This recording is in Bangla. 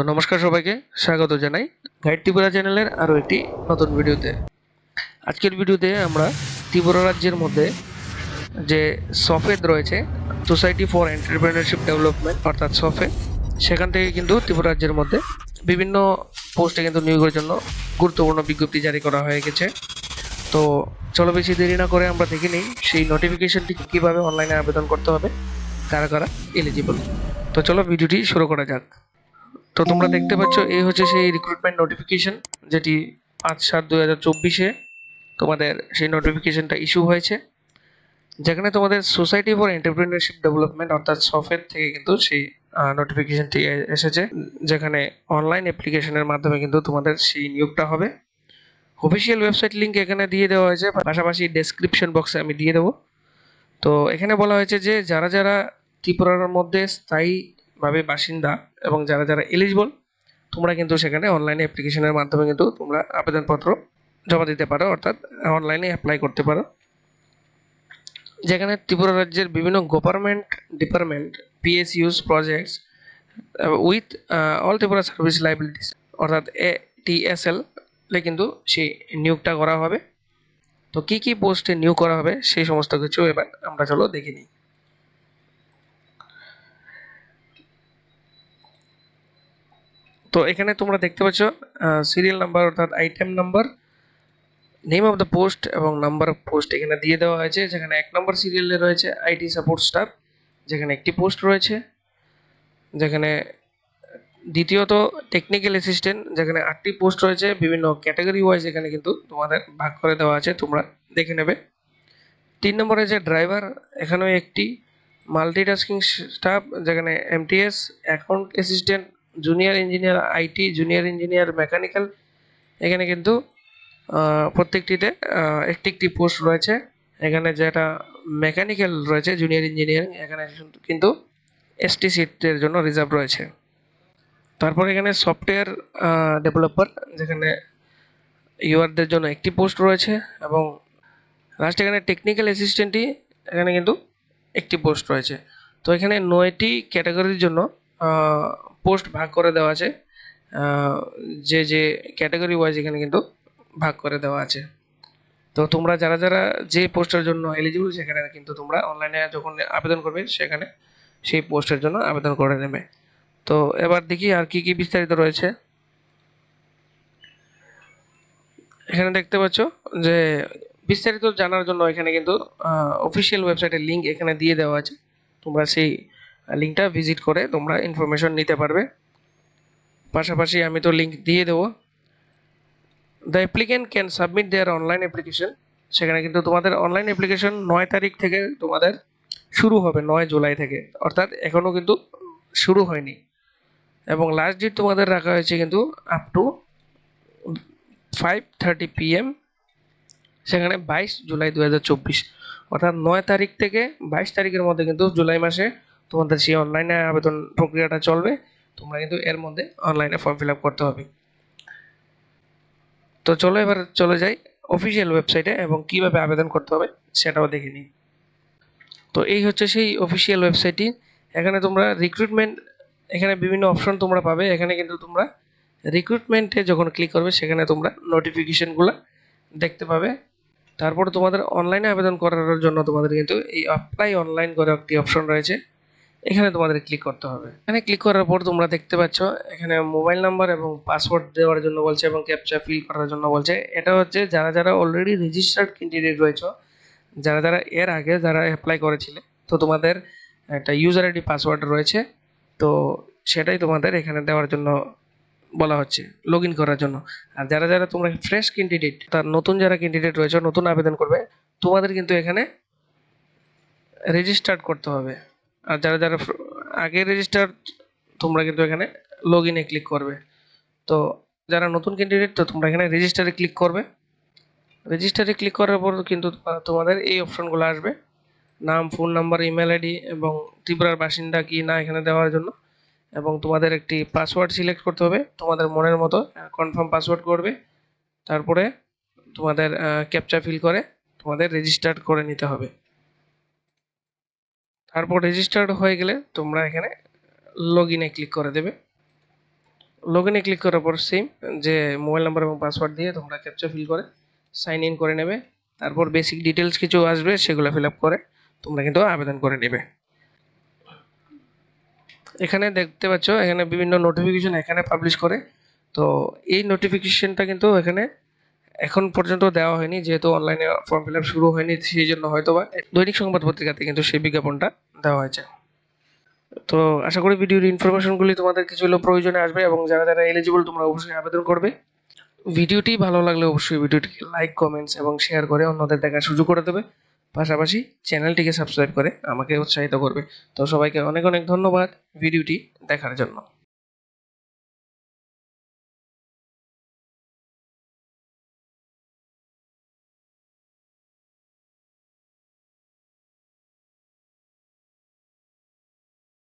তো নমস্কার সবাইকে, স্বাগত জানাই গাইড ত্রিপুরা চ্যানেলের আরও একটি নতুন ভিডিওতে। আজকের ভিডিওতে আমরা ত্রিপুরা রাজ্যের মধ্যে যে সফেদ রয়েছে সোসাইটি ফর এন্টারপ্রেনারশিপ ডেভেলপমেন্ট অর্থাৎ সফে, সেখান থেকে কিন্তু ত্রিপুরা রাজ্যের মধ্যে বিভিন্ন পোস্টে কিন্তু নিয়োগের জন্য গুরুত্বপূর্ণ বিজ্ঞপ্তি জারি করা হয়ে গেছে। তো চলো বেশি দেরি না করে আমরা দেখে নিই সেই নোটিফিকেশনটি কীভাবে অনলাইনে আবেদন করতে হবে, কারা কারা এলিজিবল তো চলো ভিডিওটি শুরু করা যাক। তো তোমরা দেখতে পাচ্ছ, এই হচ্ছে সেই রিক্রুটমেন্ট নোটিফিকেশন যেটি পাঁচ সাত দু হাজার চব্বিশে তোমাদের সেই নোটিফিকেশনটা ইস্যু হয়েছে। যেখানে তোমাদের সোসাইটি ফর এন্টারপ্রিনারশিপ ডেভেলপমেন্ট অর্থাৎ সফের থেকে কিন্তু সেই নোটিফিকেশনটি এসেছে, যেখানে অনলাইন অ্যাপ্লিকেশনের মাধ্যমে কিন্তু তোমাদের সেই নিয়োগটা হবে। অফিসিয়াল ওয়েবসাইট লিংক এখানে দিয়ে দেওয়া হয়েছে, পাশাপাশি ডেসক্রিপশন বক্সে আমি দিয়ে দেবো। তো এখানে বলা হয়েছে যে, যারা যারা ত্রিপুরার মধ্যে স্থায়ীভাবে বাসিন্দা এবং যারা যারা এলিজিবল তোমরা কিন্তু সেখানে অনলাইনে অ্যাপ্লিকেশনের মাধ্যমে কিন্তু তোমরা আবেদনপত্র জমা দিতে পারো, অর্থাৎ অনলাইনে অ্যাপ্লাই করতে পারো। যেখানে ত্রিপুরা রাজ্যের বিভিন্ন government department PSUs projects with all Tripura service liabilities অর্থাৎ এ টিএসএল কিন্তু সেই নিয়োগটা করা হবে। তো কি কি পোস্টে নিয়োগ করা হবে, সেই সমস্ত কিছু এবার আমরা চলো দেখে নিই। তো এখানে তোমরা দেখতে পাচ্ছ সিরিয়াল নাম্বার অর্থাৎ item number name of the post এবং নাম্বার অফ পোস্ট এখানে দিয়ে দেওয়া হয়েছে, যেখানে এক নম্বর সিরিয়ালে রয়েছে আইটি সাপোর্ট স্টাফ যেখানে একটি পোস্ট রয়েছে, যেখানে দ্বিতীয়ত টেকনিক্যাল অ্যাসিস্ট্যান্ট যেখানে আটটি পোস্ট রয়েছে, বিভিন্ন ক্যাটাগরি ওয়াইজ এখানে কিন্তু তোমাদের ভাগ করে দেওয়া আছে, তোমরা দেখে নেবে। তিন নম্বরে যে ড্রাইভার এখানেও একটি মাল্টিটাস্কিং স্টাফ যেখানে MTS account assistant junior engineer IT junior engineer mechanical এখানে কিন্তু প্রত্যেকটিতে একটি একটি পোস্ট রয়েছে। এখানে যেটা মেকানিক্যাল রয়েছে জুনিয়র ইঞ্জিনিয়ারিং এখানে কিন্তু এসটি সিটের জন্য রিজার্ভ রয়েছে। তারপর এখানে সফটওয়্যার ডেভেলপার যেখানে ইউআরদের জন্য একটি পোস্ট রয়েছে এবং লাস্ট এখানে টেকনিক্যাল অ্যাসিস্ট্যান্টই এখানে কিন্তু একটি পোস্ট রয়েছে। তো এখানে নয়টি ক্যাটাগরির জন্য পোস্ট ভাগ করে দেওয়া আছে। যে যে ক্যাটাগরি ওয়াইজ এখানে কিন্তু ভাগ করে দেওয়া আছে। তো তোমরা যারা যারা যে পোস্টের জন্য এলিজিবল সেখানে কিন্তু তোমরা অনলাইনে যখন আবেদন করবে সেখানে সেই পোস্টের জন্য আবেদন করে নেবে। তো এবার দেখি আর কি কি বিস্তারিত রয়েছে। এখানে দেখতে পাচ্ছ যে বিস্তারিত জানার জন্য এখানে কিন্তু অফিসিয়াল ওয়েবসাইটের লিঙ্ক এখানে দিয়ে দেওয়া আছে। তোমরা সেই লিঙ্কটা ভিজিট করে তোমরা ইনফরমেশন নিতে পারবে। পাশাপাশি আমি তো লিঙ্ক দিয়ে দেবো। The applicant can submit their online application সেখানে কিন্তু তোমাদের অনলাইন অ্যাপ্লিকেশন নয় তারিখ থেকে তোমাদের শুরু হবে, নয় জুলাই থেকে। অর্থাৎ এখনও কিন্তু শুরু হয়নি। এবং লাস্ট ডেট তোমাদের রাখা হয়েছে কিন্তু up to five thirty PM সেখানে বাইশ জুলাই দু হাজার চব্বিশ। অর্থাৎ নয় তারিখ থেকে বাইশ তারিখের মধ্যে কিন্তু জুলাই মাসে তোমাদের সেই অনলাইনে আবেদন প্রক্রিয়াটা চলবে, তোমরা কিন্তু এর মধ্যে অনলাইনে ফর্ম ফিল করতে হবে। তো চলো এবার চলে যাই অফিসিয়াল ওয়েবসাইটে এবং কীভাবে আবেদন করতে হবে সেটাও দেখে নিই। তো এই হচ্ছে সেই অফিসিয়াল ওয়েবসাইটটি এখানে তোমরা রিক্রুটমেন্ট এখানে বিভিন্ন অপশন তোমরা পাবে। এখানে কিন্তু তোমরা রিক্রুটমেন্টে যখন ক্লিক করবে, সেখানে তোমরা নোটিফিকেশনগুলো দেখতে পাবে। তারপর তোমাদের অনলাইনে আবেদন করার জন্য তোমাদের কিন্তু এই অ্যাপ্লাই অনলাইন করে একটি অপশন রয়েছে। এখানে তোমাদের ক্লিক করতে হবে। এখানে ক্লিক করার পর তোমরা দেখতে পাচ্ছ, এখানে মোবাইল নাম্বার এবং পাসওয়ার্ড দেওয়ার জন্য বলছে এবং ক্যাপচা ফিল করার জন্য বলছে। এটা হচ্ছে যারা যারা অলরেডি রেজিস্টার্ড ক্যান্ডিডেট রয়েছে, যারা যারা এর আগে যারা অ্যাপ্লাই করেছিলে, তো তোমাদের একটা ইউজার আইডি পাসওয়ার্ড রয়েছে, তো সেটাই তোমাদের এখানে দেওয়ার জন্য বলা হচ্ছে লগ করার জন্য। আর যারা যারা তোমরা ফ্রেশ ক্যান্ডিডেট তার নতুন যারা ক্যান্ডিডেট রয়েছে, নতুন আবেদন করবে, তোমাদের কিন্তু এখানে রেজিস্টার্ড করতে হবে। আর যারা যারা আগে রেজিস্টার তোমরা কিন্তু এখানে লগ ইনে ক্লিক করবে। তো যারা নতুন ক্যান্ডিডেট তো তোমরা এখানে রেজিস্টারে ক্লিক করবে। রেজিস্টারে ক্লিক করার পর কিন্তু তোমাদের এই অপশনগুলো আসবে। নাম ফোন নাম্বার ইমেল আইডি এবং ত্রিপুরার বাসিন্দা কি না এখানে দেওয়ার জন্য। এবং তোমাদের একটি পাসওয়ার্ড সিলেক্ট করতে হবে। তোমাদের মনের মতো কনফার্ম পাসওয়ার্ড করবে। তারপরে তোমাদের ক্যাপচা ফিল করে তোমাদের রেজিস্টার্ড করে নিতে হবে। তারপর রেজিস্টার্ড হয়ে গেলে তোমরা এখানে লগ ইনে ক্লিক করে দেবে। লগ ইনে ক্লিক করার পর সেম যে মোবাইল নাম্বার এবং পাসওয়ার্ড দিয়ে তোমরা ক্যাপচা ফিল করে সাইন ইন করে নেবে। তারপর বেসিক ডিটেলস কিছু আসবে সেগুলো ফিল আপ করে তোমরা কিন্তু আবেদন করে নেবে। এখানে দেখতে পাচ্ছ, এখানে বিভিন্ন নোটিফিকেশন এখানে পাবলিশ করে। তো এই নোটিফিকেশনটা কিন্তু এখানে এখন পর্যন্ত দেওয়া হয়নি, যেহেতু অনলাইনে ফর্ম ফিল শুরু হয়নি, সেই জন্য হয়তো বা দৈনিক সংবাদ পত্রিকাতে কিন্তু সেই বিজ্ঞাপনটা দেওয়া হয়েছে। তো আশা করি ভিডিওর ইনফরমেশনগুলি তোমাদের কিছু হলেও প্রয়োজনে আসবে এবং যারা যারা এলিজিবল তোমরা অবশ্যই আবেদন করবে। ভিডিওটি ভালো লাগলে অবশ্যই ভিডিওটিকে লাইক কমেন্টস এবং শেয়ার করে অন্যদের দেখার সুযোগ করে দেবে। পাশাপাশি চ্যানেলটিকে সাবস্ক্রাইব করে আমাকে উৎসাহিত করবে। তো সবাইকে অনেক অনেক ধন্যবাদ ভিডিওটি দেখার জন্য।